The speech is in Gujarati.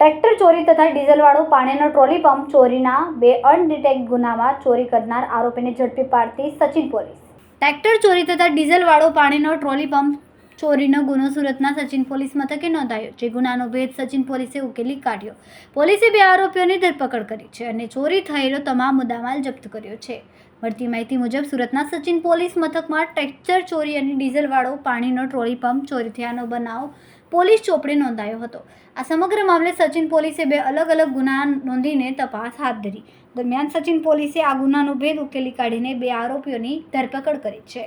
ટ્રેક્ટર ચોરી તથા ડીઝલવાળો પાણીનો ટ્રોલી પંપ ચોરીના બે અનડિટેક્ટ ગુનામાં ચોરી કરનાર આરોપીને ઝડપી પાડતી સચિન પોલીસ. ટ્રેક્ટર ચોરી તથા ડીઝલવાળો પાણીનો ટ્રોલી પંપ ચોરીનો ગુનો સુરતના સચિન પોલીસ મથકે નોંધાયો, જે ગુનાનો ભેદ સચિન પોલીસે ઉકેલી કાઢ્યો. પોલીસે બે આરોપીઓની ધરપકડ કરી છે અને ચોરી થયેલો તમામ મુદ્દામાલ જપ્ત કર્યો છે. મળતી માહિતી મુજબ, સુરતના સચિન પોલીસ મથકમાં ટ્રેક્ટર ચોરી અને ડીઝલવાળો, પાણીનો ટ્રોલી પંપ ચોરી થયાનો બનાવ પોલીસ ચોપડે નોંધાયો હતો. આ સમગ્ર મામલે સચિન પોલીસે બે અલગ અલગ ગુના નોંધીને તપાસ હાથ ધરી. દરમિયાન સચિન પોલીસે આ ગુનાનો ભેદ ઉકેલી કાઢીને બે આરોપીઓની ધરપકડ કરી છે.